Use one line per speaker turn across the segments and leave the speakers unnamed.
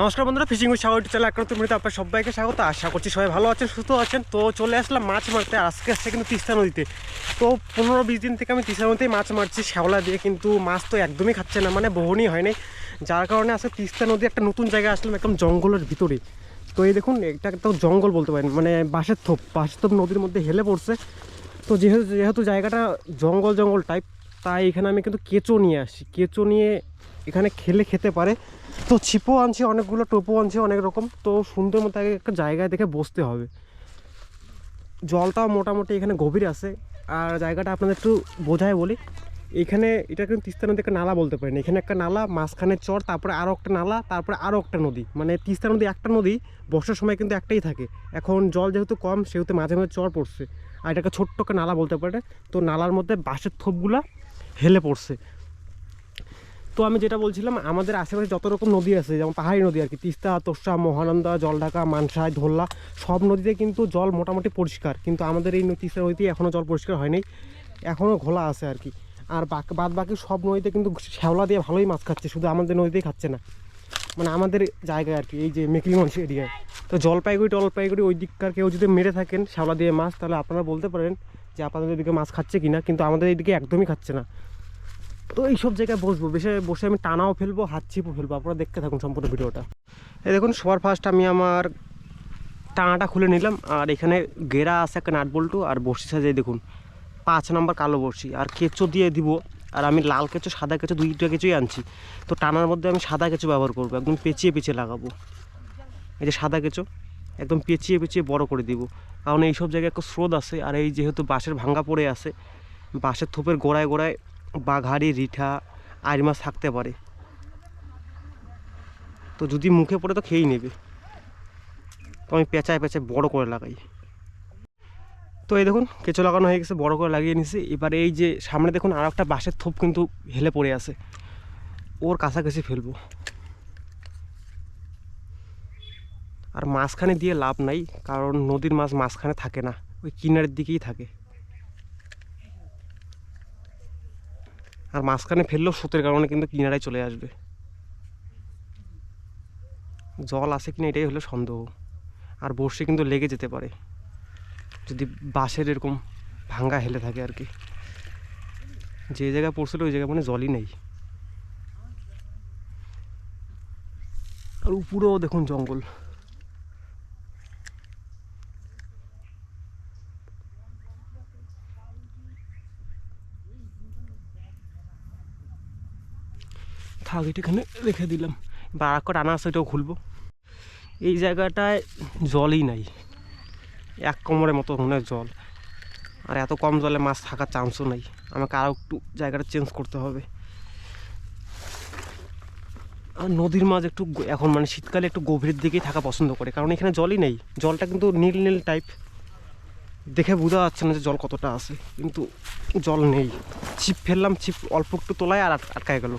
নমস্কার বন্ধুরা, fishing with Sagar channel একটা তুমি আপনার সবাইকে স্বাগত। আশা করছি সবাই ভালো আছেন, সুস্থ আছেন। তো চলে আসলাম মাছ মারতে আজকে আসছে কিন্তু তিস্তা নদীতে। তো পনেরো বিশ দিন থেকে আমি তিস্তা নদীতেই মাছ মারছি, শ্যাওলা দিয়ে। কিন্তু মাছ তো একদমই খাচ্ছে না মানে বহনই হয় নাই। যার কারণে আজকে তিস্তা নদী একটা নতুন জায়গায় আসলাম, একদম জঙ্গলের ভিতরে। তো এই দেখুন, এটা একটা জঙ্গল বলতে পারেন মানে বাঁশের থোপ বাঁশের থোপ নদীর মধ্যে হেলে পড়ছে। তো যেহেতু যেহেতু জায়গাটা জঙ্গল জঙ্গল টাইপ তাই এখানে আমি কিন্তু কেঁচো নিয়ে আসি। কেঁচো নিয়ে এখানে খেলে খেতে পারে। তো ছিপও আনছি, অনেকগুলো টোপও আনছি, অনেক রকম। তো সুন্দর মতো একটা জায়গায় দেখে বসতে হবে। জলটাও মোটামুটি এখানে গভীর আছে। আর জায়গাটা আপনাদের একটু বোঝায় বলি। এখানে এটা কিন্তু তিস্তা নদী একটা নালা বলতে পারেন। এখানে একটা নালা, মাঝখানে চর, তারপরে আরও একটা নালা, তারপরে আরও একটা নদী। মানে তিস্তা নদী একটা নদী, বর্ষার সময় কিন্তু একটাই থাকে। এখন জল যেহেতু কম, সেহেতু মাঝে মাঝে চর পড়ছে। আর এটাকে ছোট্ট একটা নালা বলতে পারে তো নালার মধ্যে বাঁশের থোপগুলা হেলে পড়ছে। তো আমি যেটা বলছিলাম, আমাদের আশেপাশে যত রকম নদী আছে, যেমন পাহাড়ি নদী আর কি, তিস্তা তোষা মহানন্দা, জলঢাকা, মানসাই ধোল্লা সব নদীতে কিন্তু জল মোটামুটি পরিষ্কার। কিন্তু আমাদের এই ন- তিস্তা নদীতে এখনও জল পরিষ্কার হয়নি এখনও ঘোলা আছে আর কি। আর বাক বাদ বাকি সব নদীতে কিন্তু শ্যাওলা দিয়ে ভালোই মাছ খাচ্ছে, শুধু আমাদের নদীতেই খাচ্ছে না। মানে আমাদের জায়গায় আর কি, এই যে মেকলিগঞ্জ এরিয়ায় তো জলপাইগুড়ি, টলপাইগুড়ি ওই দিককার কেউ যদি মেরে থাকেন শ্যাওলা দিয়ে মাছ, তাহলে আপনারা বলতে পারেন যে আপনাদের এদিকে মাছ খাচ্ছে কিনা, কিন্তু আমাদের এইদিকে একদমই খাচ্ছে না। তো এইসব জায়গায় বসবো। বেশি বসে আমি টানাও ফেলব, হাত ছিপও ফেলব। আপনারা দেখতে থাকুন সম্পূর্ণ ভিডিওটা। এই দেখুন, সবার ফার্স্ট আমি আমার টানাটা খুলে নিলাম। আর এখানে গেরা আছে একটা নাট বল্টু, আর বড়শি সাজে দেখুন, পাঁচ নাম্বার কালো বড়শি। আর কেঁচো দিয়ে দিব, আর আমি লাল কেঁচো, সাদা কেঁচো দুইটা কেঁচোই আনছি। তো টানার মধ্যে আমি সাদা কেঁচো ব্যবহার করব, একদম পেঁচিয়ে পেঁচিয়ে লাগাবো। এই যে সাদা কেঁচো, একদম পেঁচিয়ে পেঁচিয়ে বড় করে দিব। কারণ এইসব জায়গায় একটা স্রোত আছে, আর এই যেহেতু বাঁশের ভাঙ্গা পড়ে আছে, বাঁশের থোপের গোড়ায় গোড়ায় বাঘাড়ি রিঠা আইর মাছ থাকতে পারে। তো যদি মুখে পড়ে তো খেয়েই নেবে। তো আমি পেঁচায় পেঁচায় বড় করে লাগাই। তো এই দেখুন, কেঁচো লাগানো হয়ে গেছে, বড় করে লাগিয়ে নিছি। এবারে এই যে সামনে দেখুন আর একটা বাঁশের থোপ কিন্তু হেলে পড়ে আছে। ওর কাছাকাছি ফেলব। আর মাঝখানে দিয়ে লাভ নাই, কারণ নদীর মাছ মাঝখানে থাকে না, ওই কিনারের দিকেই থাকে। আর মাঝখানে ফেললেও স্রোতের কারণে কিন্তু কিনারায় চলে আসবে। জল আছে কিনা এটাই হলো সন্দেহ। আর বর্ষে কিন্তু লেগে যেতে পারে। যদি বাঁশের এরকম ভাঙ্গা হেলে থাকে আর কি। যে জায়গায় পড়ছিল ওই জায়গায় মানে জলই নেই। আর উপরেও দেখুন জঙ্গল। এটা এখানে রেখে দিলাম। বা আর একটা টানা আছে খুলবো। এই জায়গাটায় জলই নাই। এক কোমরের মতো মনে জল। আর এত কম জলে মাছ থাকার চান্সও নাই। আমাকে আরও একটু জায়গাটা চেঞ্জ করতে হবে। আর নদীর মাছ একটু এখন মানে শীতকালে একটু গভীরের দিকেই থাকা পছন্দ করে, কারণ এখানে জলই নেই। জলটা কিন্তু নীল নীল টাইপ দেখে বোঝা যাচ্ছে না যে জল কতটা আছে। কিন্তু জল নেই। ছিপ ফেললাম, ছিপ অল্প একটু তোলায় আর আটকায় গেল।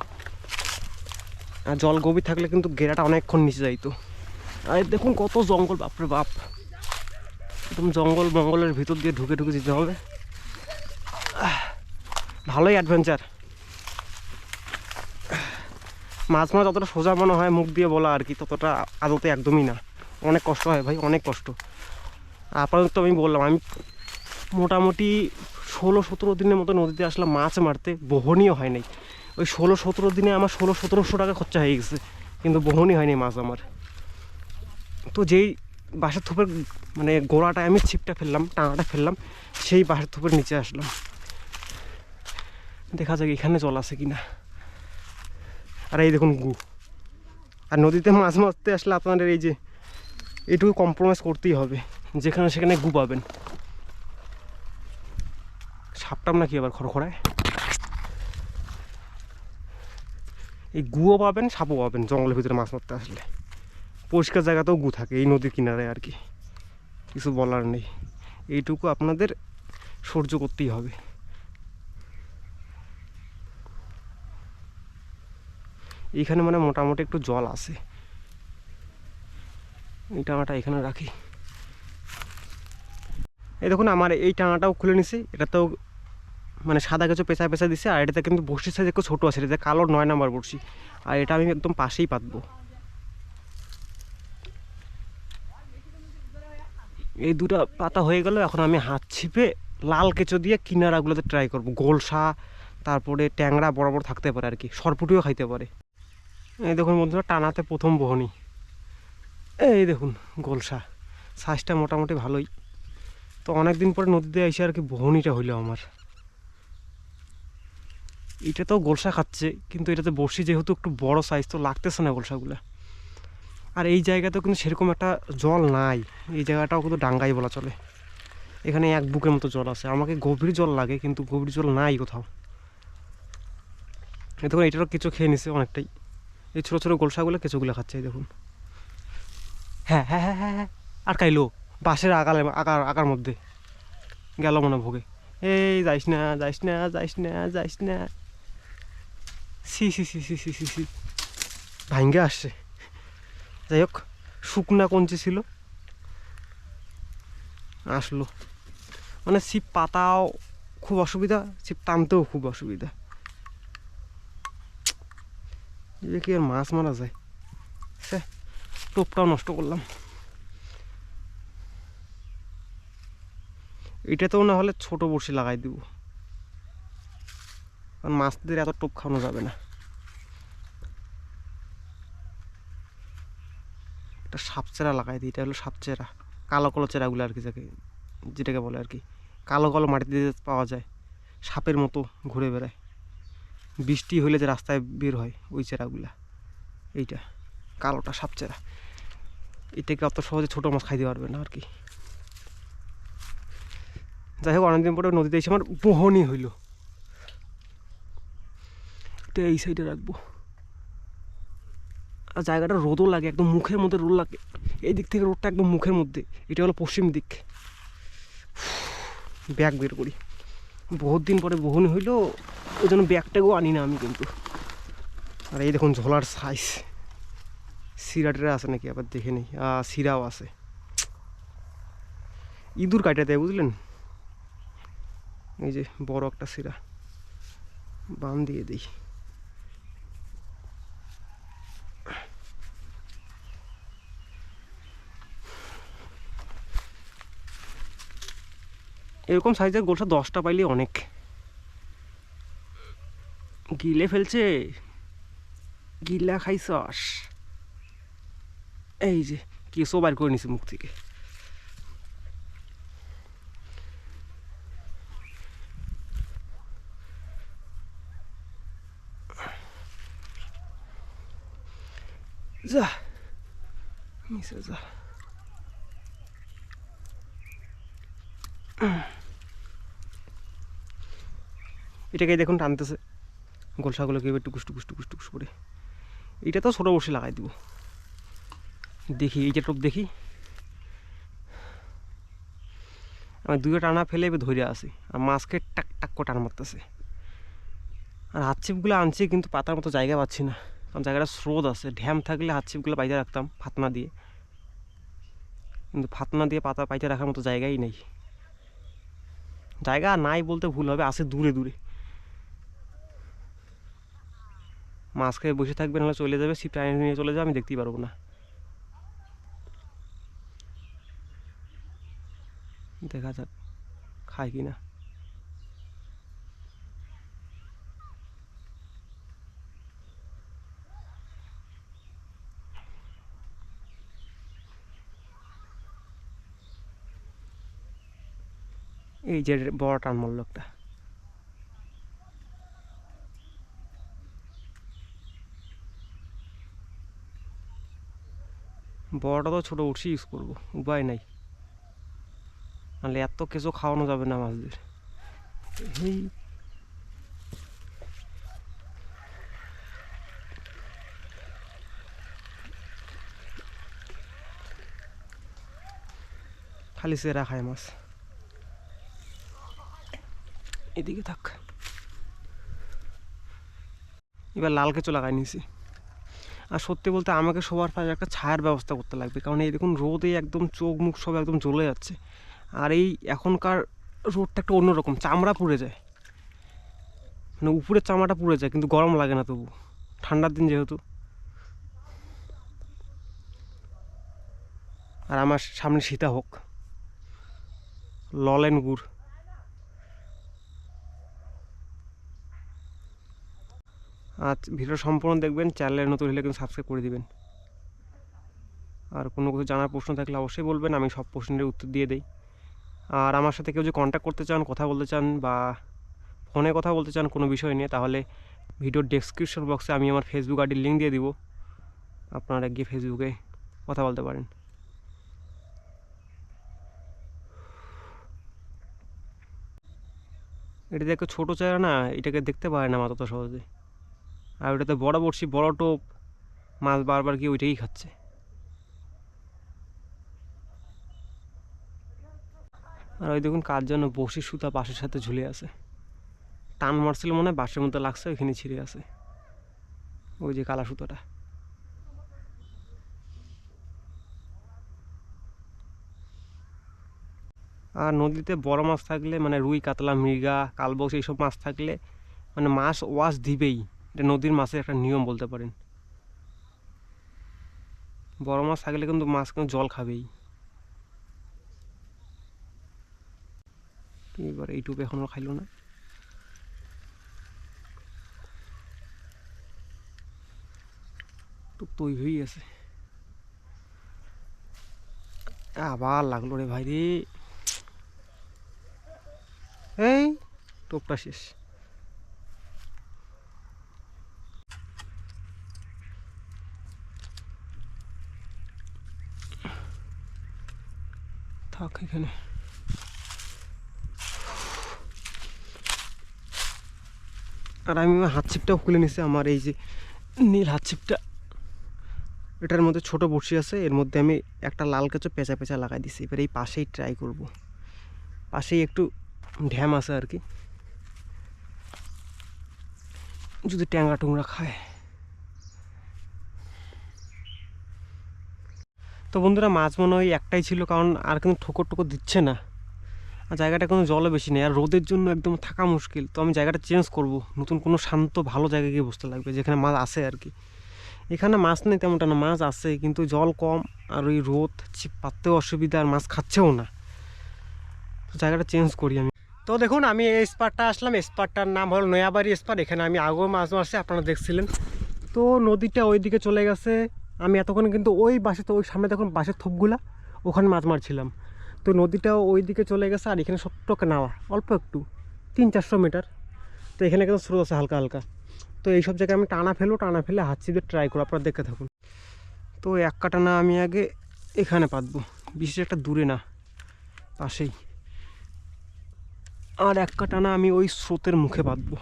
আর জল গভীর থাকলে কিন্তু গেরাটা অনেকক্ষণ নিচে যাইতো আর দেখুন কত জঙ্গল, বাপরে বাপ। একদম জঙ্গল মঙ্গলের ভিতর দিয়ে ঢুকে ঢুকে যেতে হবে। ভালোই অ্যাডভেঞ্চার মাছ মাছ যতটা সোজা মনে হয় মুখ দিয়ে বলা আর কি, ততটা আদতে একদমই না। অনেক কষ্ট হয় ভাই, অনেক কষ্ট। আপাতত আমি বললাম, আমি মোটামুটি ষোলো সতেরো দিনের মতো নদীতে আসলাম মাছ মারতে, বহনীয় হয় নাই। ওই ষোলো সতেরো দিনে আমার ষোলো সতেরোশো টাকা খরচা হয়ে গেছে। কিন্তু বহনই হয়নি মাছ আমার। তো যেই বাঁশের থোপের মানে গোড়াটায় আমি ছিপটা ফেললাম, টানাটা ফেললাম, সেই বাঁশের থোপের নিচে আসলাম। দেখা যাক এখানে জল আছে কিনা। আর এই দেখুন গু আর নদীতে মাছ মারতে আসলে আপনাদের এই যে এটুকু কম্প্রোমাইজ করতেই হবে, যেখানে সেখানে গু পাবেন। সাপটাম নাকি আবার খড়খড়ায়। এই গুও পাবেন, সাপও পাবেন, জঙ্গলের ভিতরে মাছ মারতে আসলে। পরিষ্কার জায়গাতেও গু থাকে, এই নদীর কিনারে আর কি। কিছু বলার নেই। এইটুকু আপনাদের সহ্য করতেই হবে। এইখানে মানে মোটামুটি একটু জল আছে। এই টাঙাটা এখানে রাখি। এই দেখুন, আমার এই টাঙাটাও খুলে নিছি। এটাতেও মানে সাদা কিছু পেঁচা পেঁচা দিছে, আর এটাতে কিন্তু বসির সাইজ একটু ছোটো আছে এটা কালো নয় নাম্বার বসি আর এটা আমি একদম পাশেই পাতবো। এই দুটো পাতা হয়ে গেল, এখন আমি হাত ছিপে লাল কেঁচো দিয়ে কিনারাগুলোতে ট্রাই করব। গোলসা, তারপরে ট্যাংরা বড় বড় থাকতে পারে আর কি, সরপুটিও খাইতে পারে। এই দেখুন বন্ধুরা, টানাতে প্রথম বহনি এই দেখুন, গোলসা। সাইজটা মোটামুটি ভালোই। তো অনেক দিন পরে নদীতে এসে আর কি বহনিটা হইল আমার। এটা তো গোলসা খাচ্ছে, কিন্তু এটাতে বসি যেহেতু একটু বড় সাইজ তো লাগতেছে না গোলসাগুলো। আর এই জায়গাতেও কিন্তু সেরকম একটা জল নাই, এই জায়গাটাও কিন্তু ডাঙ্গাই বলা চলে। এখানে এক বুকের মতো জল আছে, আমাকে গভীর জল লাগে, কিন্তু গভীর জল নাই কোথাও। দেখুন, এটারও কিছু খেয়ে নিছে অনেকটাই। এই ছোটো ছোটো গোলসাগুলো কেঁচোগুলো খাচ্ছে দেখুন। হ্যাঁ হ্যাঁ হ্যাঁ হ্যাঁ হ্যাঁ আর কাইলো বাঁশের আকালে আকার আকার মধ্যে। গেল মনে ভোগে। এই যাইস না যাইস না যাইস না যাইস না। সি সি সি সি সি সি সি। ভাঙ্গে আসছে। যাই হোক, শুকনা কঞ্চি ছিল। আসলো। মানে ছিপ পাতাও খুব অসুবিধা, ছিপ টানতেও খুব অসুবিধা। কি আর মাছ মারা যায়? সে টোপটাও নষ্ট করলাম। এটাতেও না হলে ছোট বড়শি লাগাই দিব। কারণ মাছদের এত টোপ খাওয়ানো যাবে না। একটা সাপচেরা লাগাই দিই, এটা হলো সাপচেরা কালো কালো চেরাগুলো আর কি যাকে, যেটাকে বলে আর কি। কালো কালো মাটিতে পাওয়া যায়, সাপের মতো ঘুরে বেড়ায়। বৃষ্টি হলে যে রাস্তায় বের হয় ওই চেরাগুলা, এইটা, কালোটা সাপচেরা এটাকে অত সহজে ছোটো মাছ খাইতে পারবে না আর কি। যাই হোক, অনেকদিন পরে নদীতে এসে আমার বহনি হইল। এটা এই সাইডে রাখব। আর জায়গাটা রোদও লাগে, একদম মুখের মধ্যে রোদ লাগে। এই দিক থেকে রোদটা একদম মুখের মধ্যে। এটা হলো পশ্চিম দিক। ব্যাগ বের করি। বহুত দিন পরে বহনি হইল, ওই জন্য ব্যাগটাকেও আনি না আমি কিন্তু। আর এই দেখুন ঝোলার সাইজ সিরাটেরা আছে নাকি? আবার দেখে নেই। সিরাও আছে। ইঁদুর কাটা দেয়, বুঝলেন? এই যে বড় একটা সিরা। বান দিয়ে দিই। এরকম সাইজের গোলসা দশটা পাইলে অনেক। গিলে ফেলছে। গিলা খাইছস। এই যে কেসও বার করে নিছে মুখ থেকে। যা মিশে যা। এটাকে দেখুন টানতেছে। গোলসাগুলোকে এবার টুকুস টুকুস টুকুস টুকুস করে। এটা তো ছোটো বসে লাগাই দিব। দেখি এইটা টোপ দেখি। আমি দুটো টানা ফেলে এবার ধরে আসি আর মাছকে টাক টাক করে টান মারতেছে। আর হাত ছিপগুলো আনছি, কিন্তু পাতার মতো জায়গা পাচ্ছি না। কারণ জায়গাটা স্রোত আছে। ড্যাম থাকলে হাত ছিপগুলো বাইরে রাখতাম, ফাতনা দিয়ে। কিন্তু ফাতনা দিয়ে পাতা পাইতে রাখার মতো জায়গাই নেই। জায়গা নাই বলতে ভুল হবে, আছে দূরে দূরে। মাছ খেয়ে বসে থাকবে, নাহলে চলে যাবে ছিপ প্রাণী নিয়ে চলে যাবে, আমি দেখতেই পারব না। দেখা যাক, খায় কি না এই যে বড় টান মারল একটা বড়টা তো ছোটো, উঠছি ইউজ করব, উপায় নাই। নাহলে এত কিছু খাওয়ানো যাবে না মাছদের। এই। খালি সেরা খায় মাছ। এদিকে থাক। এবার লাল কেঁচো লাগাই নিয়েছি। আর সত্যি বলতে আমাকে সবার পাশে একটা ছায়ার ব্যবস্থা করতে লাগবে। কারণ এই দেখুন রোদে একদম চোখ মুখ সব একদম জ্বলে যাচ্ছে। আর এই এখনকার রোদটা একটা অন্যরকম, চামড়া পুড়ে যায়। মানে উপরের চামড়াটা পুড়ে যায়, কিন্তু গরম লাগে না তবু। ঠান্ডার দিন যেহেতু। আর আমার সামনে সীতা হোক। ললেন গুড়। আজ ভিডিও সম্পূর্ণ দেখবেন চ্যানেলে নতুন হলে কিন্তু সাবস্ক্রাইব করে দিবেন। আর কোনো কিছু জানার প্রশ্ন থাকলে অবশ্যই বলবেন, আমি সব প্রশ্নের উত্তর দিয়ে দিই। আর আমার সাথে কেউ যদি কন্ট্যাক্ট করতে চান, কথা বলতে চান বা ফোনে কথা বলতে চান কোনো বিষয় নিয়ে, তাহলে ভিডিওর ডেসক্রিপশন বক্সে আমি আমার ফেসবুক আইডির লিঙ্ক দিয়ে দিব। আপনারা গিয়ে ফেসবুকে কথা বলতে পারেন। এটা দেখো ছোটো চারা না, এটাকে দেখতে পারে না তো সহজে। আর ওটাতে বড় বড়শি, বড় টোপ, মাছ বারবার গিয়ে ওইটাই খাচ্ছে। আর ওই দেখুন কার জন্য বসি সুতা বাঁশের সাথে ঝুলে আছে। টান মারছিল মনে হয়, বাঁশের মতো লাগছে, ওইখানে ছিঁড়ে আছে। ওই যে কালা সুতোটা। আর নদীতে বড় মাছ থাকলে মানে রুই, কাতলা, মৃগা কালবক্স এইসব মাছ থাকলে মানে মাছ ওয়াশ দিবেই। এটা নদীর মাছের একটা নিয়ম বলতে পারেন। বড় মাছ থাকলে কিন্তু মাছ কিন্তু জল খাবেই। এবার এইটুকু এখনও খাইলো না। তো তৈ হয়ে গেছে। আবার লাগল রে ভাই রে। এই টোপটা শেষ থাক এখানে। আর আমি আমার হাত ছিপটাও খুলে নিছি, আমার এই যে নীল হাত ছিপটা এটার মধ্যে ছোট বড়শি আছে, এর মধ্যে আমি একটা লাল কেঁচো পেঁচা পেঁচা লাগাই দিছি, এবার এই পাশেই ট্রাই করব। পাশেই একটু ড্যাম আছে আর কি। যদি ট্যাংরা টুংরা খায়। তো বন্ধুরা মাছ মনে হয় একটাই ছিল, কারণ আর কিন্তু ঠোকর ঠোকর দিচ্ছে না। আর জায়গাটা কোনো জলও বেশি নেই। আর রোদের জন্য একদম থাকা মুশকিল। তো আমি জায়গাটা চেঞ্জ করব। নতুন কোনো শান্ত, ভালো জায়গায় গিয়ে বসতে লাগবে, যেখানে মাছ আসে আর কি। এখানে মাছ নেই তেমনটা না, মাছ আছে কিন্তু জল কম আর ওই রোদ ছিপ পাততেও অসুবিধা, আর মাছ খাচ্ছেও না। তো জায়গাটা চেঞ্জ করি আমি। তো দেখুন, আমি এই স্পারটা আসলাম। স্পারটার নাম হলো নয়াবাড়ি স্পার এখানে আমি আগেও মাছ মারছি, আপনারা দেখছিলেন। তো নদীটা ওইদিকে চলে গেছে। আমি এতক্ষণ কিন্তু ওই বাসে তো, ওই সামনে দেখুন বাসের থোপগুলা, ওখানে মাছ মারছিলাম। তো নদীটাও ওই দিকে চলে গেছে আর এখানে ছোট্ট নাওয়া অল্প একটু, তিন চারশো মিটার। তো এখানে কিন্তু স্রোত আছে হালকা হালকা। তো এইসব জায়গায় আমি টানা ফেলব, টানা ফেলে হাত চিপে ট্রাই করব, আপনারা দেখতে থাকুন। তো এক কাটানা আমি আগে এখানে পাতবো, বিশেষ একটা দূরে না, পাশেই। আর এক কাটানা আমি ওই স্রোতের মুখে বাঁধবো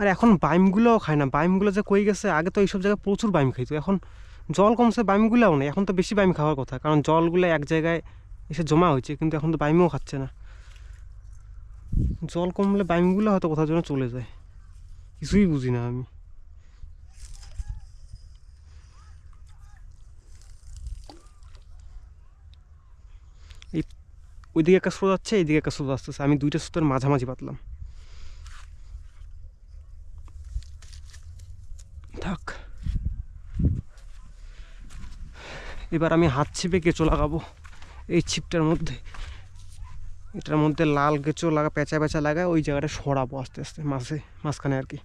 আর এখন বাইমগুলোও খায় না। বাইমগুলো যে কই গেছে, আগে তো এইসব জায়গায় প্রচুর বাইম খাইতো, এখন জল কমছে, বাইমগুলোও নেই। এখন তো বেশি বাইম খাওয়ার কথা, কারণ জলগুলো এক জায়গায় এসে জমা হয়েছে, কিন্তু এখন তো বাইমও খাচ্ছে না। জল কমলে বাইমগুলো হয়তো কোথাও যেন চলে যায়। কিছুই বুঝি না আমি। এই ওইদিকে একটা স্রোত যাচ্ছে এইদিকে একটা স্রোত আসতেছে। আমি দুইটা স্রোতের মাঝামাঝি পাতলাম। থাক। এবার আমি হাত ছিপে কেঁচো লাগাবো। এই ছিপটার মধ্যে, এটার মধ্যে লাল কেঁচো লাগা, পেঁচা পেঁচা লাগায় ওই জায়গাটা সরাবো আস্তে আস্তে মাঝে মাঝখানে আর কি।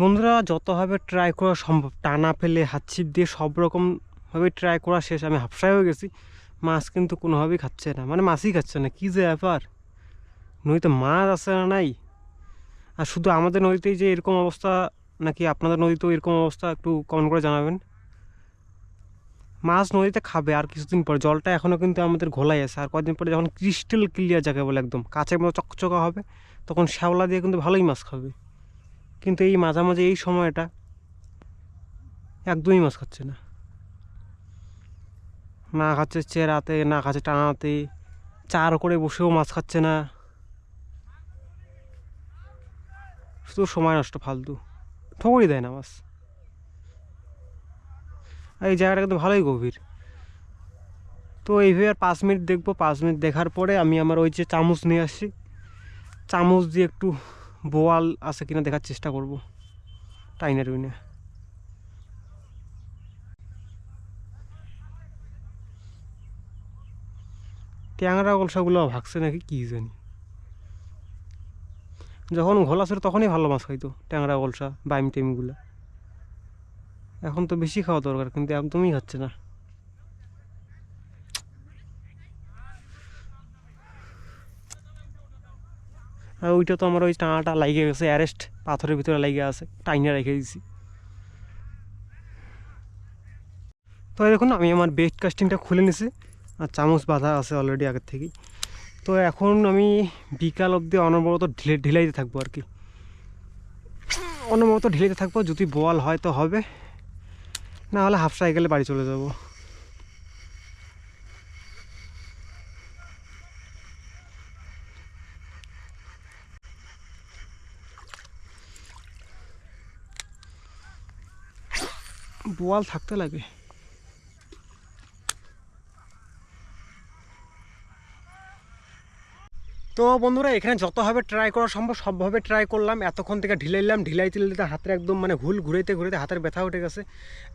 বন্ধুরা, যতভাবে ট্রাই করা সম্ভব, টানা ফেলে, হাত ছিপ দিয়ে সব রকমভাবে ট্রাই করা শেষ, আমি হাফসায় হয়ে গেছি। মাছ কিন্তু কোনোভাবেই খাচ্ছে না মানে মাছই খাচ্ছে না, কী যে ব্যাপার? নদীতে মাছ আছে না নাই? আর শুধু আমাদের নদীতেই যে এরকম অবস্থা নাকি আপনাদের নদীতেও এরকম অবস্থা একটু কমেন্ট করে জানাবেন? মাছ নদীতে খাবে আর কিছুদিন পরে, জলটা এখনও কিন্তু আমাদের ঘোলাই আছে। আর কয়েকদিন পরে যখন ক্রিস্টাল ক্লিয়ার যাকে বলে একদম কাছের মতো চকচকা হবে, তখন শ্যাওলা দিয়ে কিন্তু ভালোই মাছ খাবে। কিন্তু এই মাঝামাঝি এই সময়টা একদমই মাছ খাচ্ছে না। না খাচ্ছে চেরাতে, না খাচ্ছে টানাতে, চার করে বসেও মাছ খাচ্ছে না। শুধু সময় নষ্ট, ফালতু। ঠকরই দেয় না বাস আর এই জায়গাটা কিন্তু ভালোই গভীর। তো এইভাবে আর পাঁচ মিনিট দেখব। পাঁচ মিনিট দেখার পরে আমি আমার ওই যে চামচ নিয়ে আসছি। চামচ দিয়ে একটু বোয়াল আছে কিনা দেখার চেষ্টা করব টাইনার উইনে। ট্যাংরা গলসাগুলো ভাগছে নাকি, কী জানি। যখন ঘোলা ছিল তখনই ভালো মাছ খাইতো, ট্যাংরা গলসা বাইম টেমগুলো এখন তো বেশি খাওয়া দরকার, কিন্তু একদমই খাচ্ছে না। আর ওইটা তো আমার ওই টানাটা লাগিয়ে গেছে, অ্যারেস্ট, পাথরের ভিতরে লাগিয়ে আছে, টাইনে রেখে দিয়েছি তো দেখুন, আমি আমার বেস্ট কাস্টিংটা খুলে নিছি, আর চামচ বাঁধা আছে অলরেডি আগের থেকেই। তো এখন আমি বিকাল অবধি অনবরত ঢিলে ঢিলাইতে থাকব আর কি। অনবরত ঢিলাইতে থাকব, যদি বোয়াল হয় তো হবে। না হলে হাফ সাইকেলে বাড়ি চলে যাব। বোয়াল থাকতে লাগে। তো বন্ধুরা, এখানে যতভাবে ট্রাই করা সম্ভব, সবভাবে ট্রাই করলাম। এতক্ষণ থেকে ঢিলাইলাম ঢিলাইতে ঢিলাইতে হাতের একদম মানে হুল ঘুরাইতে ঘুরাইতে হাতের ব্যথা উঠে গেছে।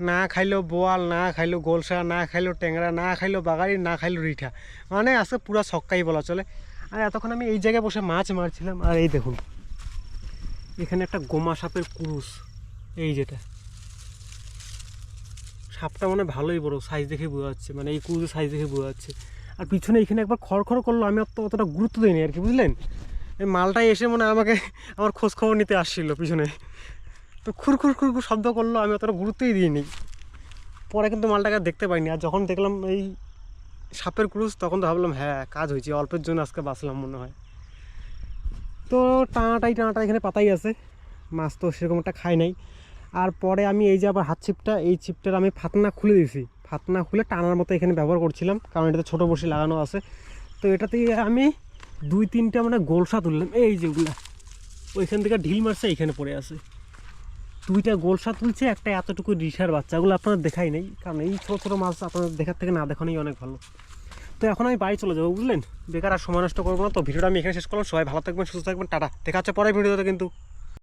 না খাইলো বোয়াল, না খাইলো গোলসা, না খাইলো ট্যাংরা, না খাইলো বাগাড়ি, না খাইলো রিঠা। মানে আজকে পুরো ছক্কাই বলা চলে। আর এতক্ষণ আমি এই জায়গায় বসে মাছ মারছিলাম, আর এই দেখুন, এখানে একটা গোমা সাপের কুরুস এই যেটা। সাপটা মানে ভালোই বড় সাইজ দেখে বোঝা যাচ্ছে মানে এই কুরুসের সাইজ দেখে বোঝা যাচ্ছে। আর পিছনে এখানে একবার খড়খড় করল, আমি অত অতটা গুরুত্ব দিইনি আর কি, বুঝলেন? এই মালটাই এসে মনে আমাকে আমার খোঁজ খবর নিতে আসছিল পিছনে। তো খুর খুর খুর খুর শব্দ করল, আমি অতটা গুরুত্বই দিইনি। পরে কিন্তু মালটাকে দেখতে পাইনি। আর যখন দেখলাম এই সাপের ক্রুজ তখন তো ভাবলাম হ্যাঁ কাজ হয়েছে, অল্পের জন্য আজকে বাঁচলাম মনে হয়। তো টানাটাই টানাটা এখানে পাতাই আছে, মাছ তো সেরকম একটা খাই নাই। আর পরে আমি এই যে আবার হাত ছিপটা, এই ছিপটার আমি ফাতনা খুলে দিয়েছি। ফাতনা খুলে টানার মতো এখানে ব্যবহার করছিলাম, কারণ এটাতে ছোটো বসি লাগানো আছে। তো এটাতে আমি দুই তিনটা মানে গোলসা তুললাম এই যেগুলো ওইখান থেকে ঢিল মারছে এইখানে পড়ে আছে। দুইটা গোলসা তুলছে একটা এতটুকু রিসার বাচ্চাগুলো আপনাদের দেখাই নেই, কারণ এই ছোটো ছোটো মাছ আপনাদের দেখার থেকে না দেখানোই অনেক ভালো। তো এখন আমি বাড়ি চলে যাব, বুঝলেন? বেকার আর সময় নষ্ট করব না। তো ভিডিওটা আমি এখানে শেষ করলাম। সবাই ভালো থাকবেন, সুস্থ থাকবেন, টাটা। দেখা হচ্ছে পরের ভিডিওতে কিন্তু।